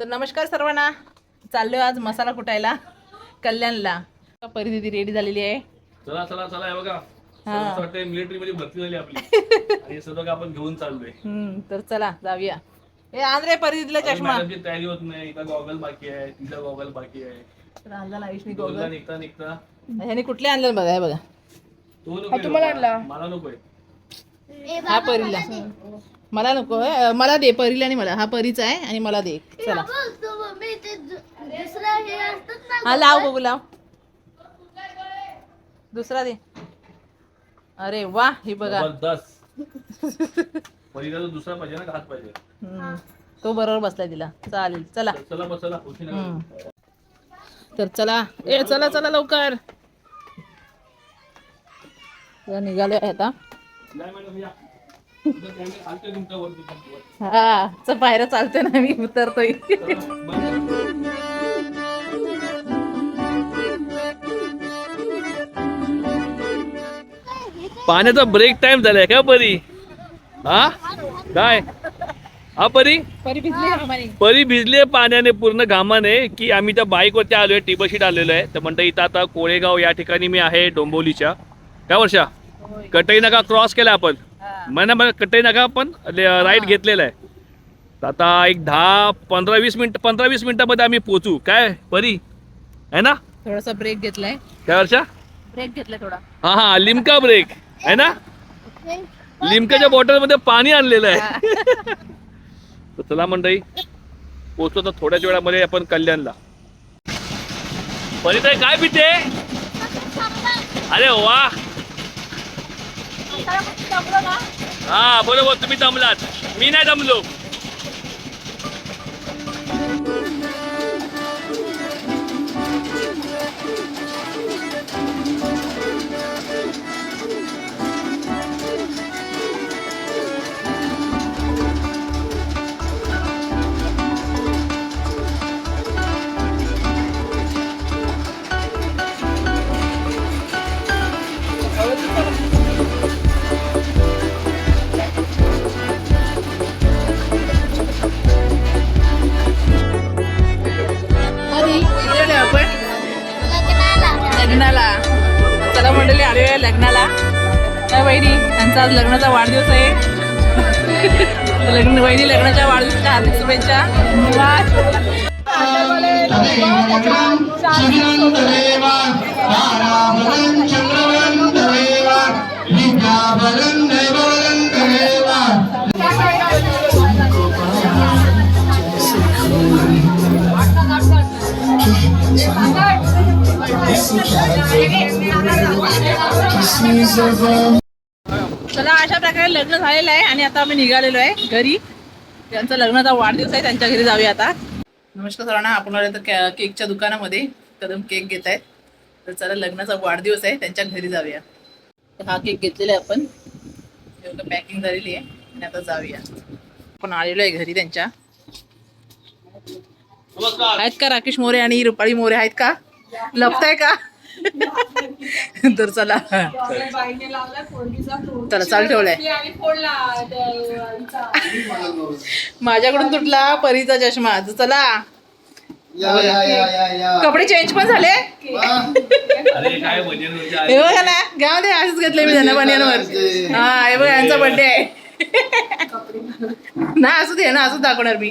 तर नमस्कार सर्वांना. चाललोय आज मसाला कुटायला कल्याणला. परिस्थिती रेडी झालेली आहे. चला चला चला हे बघा. हा. असं वाटतंय मिलिटरी मध्ये भरती झाली आपली. आणि हे सर्व आपण घेऊन चाललोय. हम्म, तर चला जाऊया. ए आंध्रे परिस्थितीला चष्मा. तयारी होत नाही. इथं गॉगल बाकी आहे तिथं गॉगल बाकी आहे. आणला गोगल निघता निघता. ह्याने कुठले आणलं बघा हे बघा. तो नको मला नकोय. हा परीला. मला नको मला दे परीला आणि मला. हा परीचा आहे आणि मला दे. चला. दुसरा हे हा लाव बघू लाव. दुसरा दे. अरे वा हे बघा. दुसरा पाहिजे ना हात पाहिजे. तो बरोबर बसलाय तिला. चालेल चला. तर चला. ए चला चला लवकर. निघालो आहे आता. हा च पायऱ्या चालते ना मी उतरतोय. पाण्याचा ब्रेक टाइम झालाय का परी? हा? काय? हा परी? परी भिजली हवामानी परी भिजले पाण्याने पूर्ण घामाने की आम्ही त्या बाईकवरती आलोय टिबशीट आलेलो आहे. तर म्हणतं इथं आता कोळेगाव या ठिकाणी मी आहे डोंबवलीच्या काय वर्षा? कटई नका क्रॉस केला आपण? म्हणा मला कटई नका आपण? राईट घेतलेला आहे. तर आता एक दहा पंधरा वीस मिनिट पंधरा वीस मिनिटामध्ये आम्ही पोचू काय परी? आहे ना? थोडासा ब्रेक घेतलाय. काय वर्षा? ब्रेक घेतलाय थोडा. हा हा लिमका ब्रेक आहे ना? लिमकाच्या बॉटलमध्ये पाणी आणलेलं आहे. तर चला मंडळी पोचतो तर थोड्याच वेळामध्ये आपण कल्याणला. परिताई काय पिते? अरे वा! हा बरोबर तुम्ही दमलात. मी नाही दमलो. त्यांचा आज लग्नाचा वाढदिवस आहे. लग्न बहिणी लग्नाच्या वाढदिवसाच्या हार्दिक शुभेच्छा. चला लग्न झालेलं आहे आणि आता आम्ही निघालेलो आहे घरी. त्यांचा लग्नाचा वाढदिवस आहे त्यांच्या घरी जाऊया आता. नमस्कार सर्वांना आपण आलो तर केकच्या दुकानामध्ये. कदम केक घेत आहेत तर चला लग्नाचा वाढदिवस आहे त्यांच्या घरी जाऊया. तर हा केक घेतलेला आहे आपण. पॅकिंग झालेली आहे आणि आता जाऊया. आपण आलेलो आहे घरी त्यांच्या. आहेत का राकेश मोरे आणि रुपाली मोरे? आहेत का? लपताय का? तर चला. चला चाल ठेवलाय. माझ्याकडून तुटला परीचा चष्मा तर चला. कपडे चेंज पण झाले? हे. बघा ना गाव दे असंच घेतलंय मी त्यांना बनियांवर हा हे बघा यांचा बर्थडे आहे. ना असू दे ना असंच दाखवणार मी.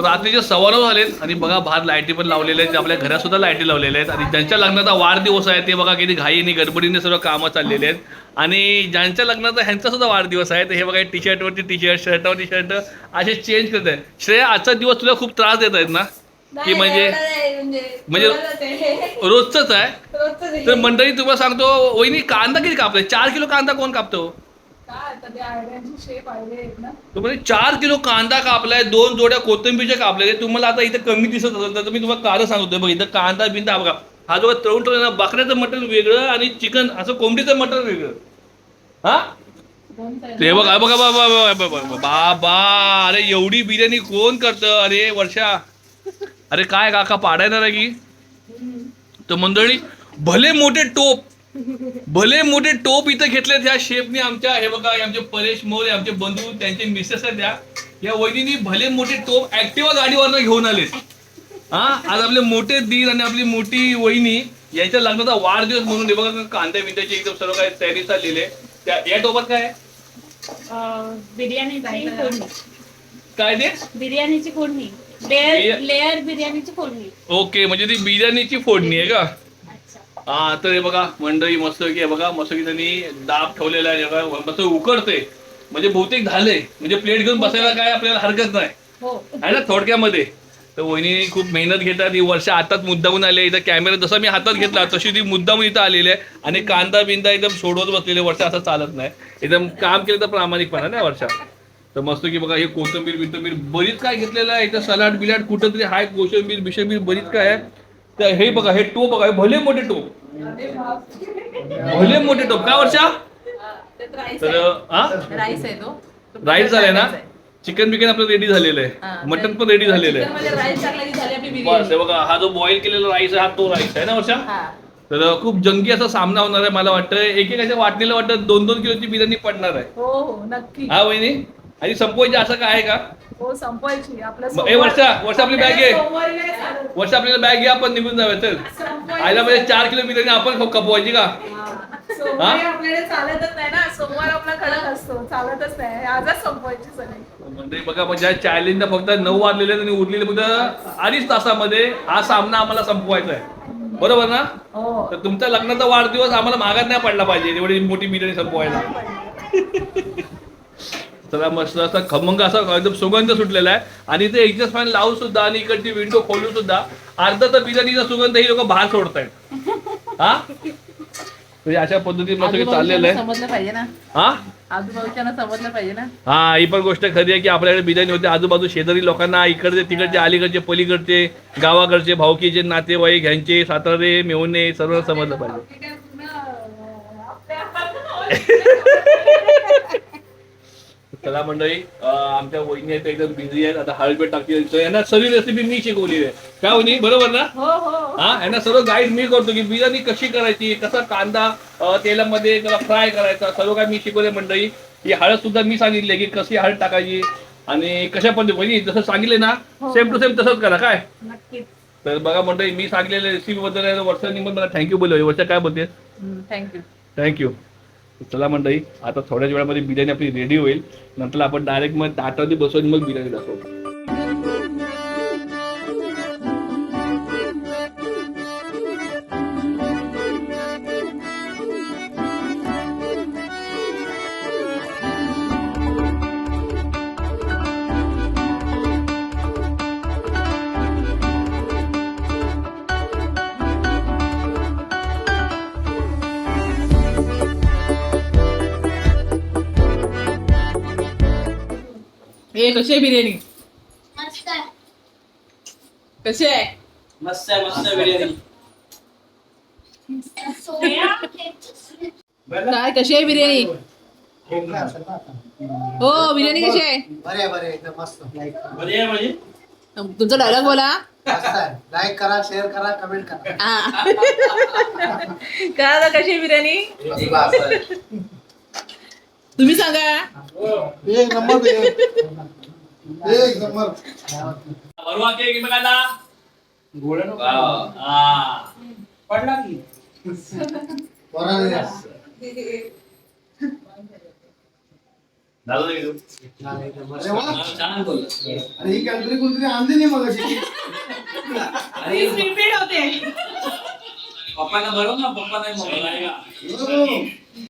तर रात्रीचे सव्वा नऊ झालेत आणि बघा बाहेर लाईटी पण लावलेल्या आहेत आपल्या घरात सुद्धा लाईटी लावलेल्या आहेत. आणि ज्यांच्या लग्नाचा वाढदिवस आहे ते बघा किती घाईने गडबडीने सर्व कामं चाललेली आहेत. आणि ज्यांच्या लग्नाचा ह्यांचा सुद्धा वाढदिवस आहे तर हे बघा टी शर्टवरती टी शर्ट शर्टावरती शर्ट असे चेंज करत आहेत. श्रेया आजचा दिवस तुला खूप त्रास देत आहेत ना? की म्हणजे म्हणजे रोजच आहे. तर मंडळी तुम्हाला सांगतो वहिनी कांदा किती कापतोय? चार किलो कांदा कोण कापतो? काय आता ते आयडियाची शेप आयडिया आहेत ना. तो म्हणजे चार किलो कांदा कापलाय दोन जोड्या कोथिंबीरच्या कापल्या तुम्हाला आता इथे कमी दिसत असेल तर मी तुम्हाला कारण सांगतोय बघ इथं कांदा बिंदा बघा हा जो तळून तळून ना बकऱ्याचं मटण वेगळं आणि चिकन असं कोंबडीचं मटण वेगळं. हा. ते बघा बघा बाबा बाबा बाबा अरे एवढी बिर्याणी कोण करतं? अरे वर्षा अरे काय काका पाडायणार आहे की तर मंडळी भले मोठे टोप भले मोठे टोप इथं घेतले त्या शेफने आमच्या हे बघा आमचे परेश मोरे आमचे बंधू त्यांचे मिसेस आहेत त्या. या वहिनीनी भले मोठे टोप ऍक्टिवा गाडीवरनं घेऊन आले. हा आज आपले मोठे दीर आणि आपली मोठी वहिनी यांच्या लग्नाचा वाढदिवस म्हणून हे बघा कांद्या बिंद्याची एकदम सर्व काय तयारी चाललेली आहे. त्या या टोपात काय आहे? फोडणी. काय ते? बिर्याणीची फोडणी. लेअर बिर्याणीची फोडणी. ओके म्हणजे ती बिर्याणीची फोडणी आहे का? हा तर हे बघा मंडळी मस्त की बघा मस्त की त्यांनी दाब ठेवलेला आहे बघा, मस्त उकडते. म्हणजे बहुतेक झालंय म्हणजे प्लेट घेऊन बसायला काय आपल्याला हरकत नाही. हो. आहे ना थोडक्यामध्ये. तर वहिनी खूप मेहनत घेतात ही वर्ष हातात मुद्दामून आले इथं कॅमेरा जसा मी हातात घेतला तशी ती मुद्दामून इथं आलेली आहे. आणि कांदा बिंदा एकदम सोडवत बसलेले वर्ष असं चालत नाही. एकदम काम केलं तर प्रामाणिकपणा नाही वर्षा. तर मस्त की बघा हे कोथिंबीर बिथंबीर बरीच काय घेतलेलं आहे इथं सलाड बिलाड कुठं तरी हाय कोशिंबीर बिशंबीर बरीच काय आहे. तर हे बघा हे टोप बघा हे भले मोठे टोप. भले मोठे टोप. काय वर्षा? तर हा? राईस आहे तो राईस झालाय ना. चिकन बिकन आपलं रेडी झालेलं आहे. मटन पण रेडी झालेलं आहे. चिकनमध्ये राईस टाकला की झाली आपली बस हे बिर्याणी बघा हा जो बॉईल केलेला राईस आहे हा तो राईस आहे ना वर्षा? हा. तर खूप जंगी असा सामना होणार आहे मला वाटतं एकेकाच्या वाटणीला वाटतं दोन दोन किलोची बिर्याणी पडणार आहे. हो हो नक्की. हा वहिनी? आणि संपवायची असं काय आहे का? हो संपवायची. ए, वर्षा, वर्षा आपली नाही चालत. वर्ष आपल्याला बॅग घ्या आपण निघून जाऊया संपवायची. आयला म्हणजे चार किलो बिर्याणी आपण कपवायची का? सोमवारी आपल्याकडे चालतच नाही ना. सोमवार आपला कडक असतो. चालतच नाही. आजच संपवायची सगळी. म्हणजे बघा म्हणजे चॅलेंजला फक्त नऊ वाजलेले आणि उरलेले फक्त अडीच तासामध्ये हा सामना आम्हाला संपवायचा आहे. बरोबर ना? हो. तर तुमच्या लग्नाचा वाढदिवस आम्हाला मागात नाही पडला पाहिजे. एवढी मोठी बिर्याणी संपवायला. चला मस्त असा खमंग असा एकदम सुगंध सुटलेला आहे. आणि ते एक्झॉस्ट फॅन लावून सुद्धा आणि इकडची विंडो खोलून सुद्धा. अर्धा तर बिर्याणीचा सुगंध ही लोक बाहेर सोडतायत. हा? म्हणजे अशा पद्धतीने चाललेलं आहे. समजलं पाहिजे ना? हा? आजूबाजूच्यांना समजलं पाहिजे ना? हा ही पण गोष्ट खरी आहे की आपल्याकडे बिर्याणी होते. आजूबाजू शेजारी लोकांना इकडचे तिकडचे अलीकडचे पलीकडचे गावाकडचे भावकीचे नातेवाईक ह्यांचे सातारे मेवणे सर्व समजलं पाहिजे. चला मंडळी आमच्या वहिनी आहेत एकदम बिझी आहेत. आता हळपेट टाकतील तर यांना सगळी रेसिपी मी शिकवली आहे. काय वहिनी? बरोबर ना? हो हो. हा यांना सर्व गाईड मी करतो की बिर्याणी कशी करायची कसा कांदा तेलामध्ये फ्राय करायचा सर्व काय मी शिकवले मंडळी. ही हळद सुद्धा मी सांगितले की कशी हळद टाकायची आणि कशा पद्धतीने जसं सांगितले ना सेम टू सेम तसंच करा काय? तर बघा मंडळी मी सांगितलेल्या रेसिपी बद्दल वर्षांनी पण मला थँक्यू बोललो. वर्षा काय बोलते थँक्यू थँक्यू चला मंडळी आता थोड्याच वेळामध्ये बिर्याणी आपली रेडी होईल. नंतर आपण डायरेक्ट मग ताटावरती बसवून मग बिर्याणी दाखवू. हे कशी आहे बिर्याणी? मस्त आहे. कशी आहे? मस्त आहे मस्त आहे बिर्याणी. सोया? काय कशी आहे बिर्याणी? हो बिर्याणी कशी आहे? बरे बरे एकदम मस्त. बरी आहे म्हणजे? तुमचा डायलॉग बोला. मस्त आहे. लाईक करा शेअर करा कमेंट करा. हा. काय आता कशी आहे बिर्याणी? तुम्ही सांगा. एक नंबर एक नंबर. परवा केक एकमेकांना हा. पडला की? अरे वा. छान बोलला. अरे ही कंट्री कोणतरी आणली नाही मग अशी रिपीट होते. पप्पांना बरोबर ना पप्पा नाही मम्मी नाही का?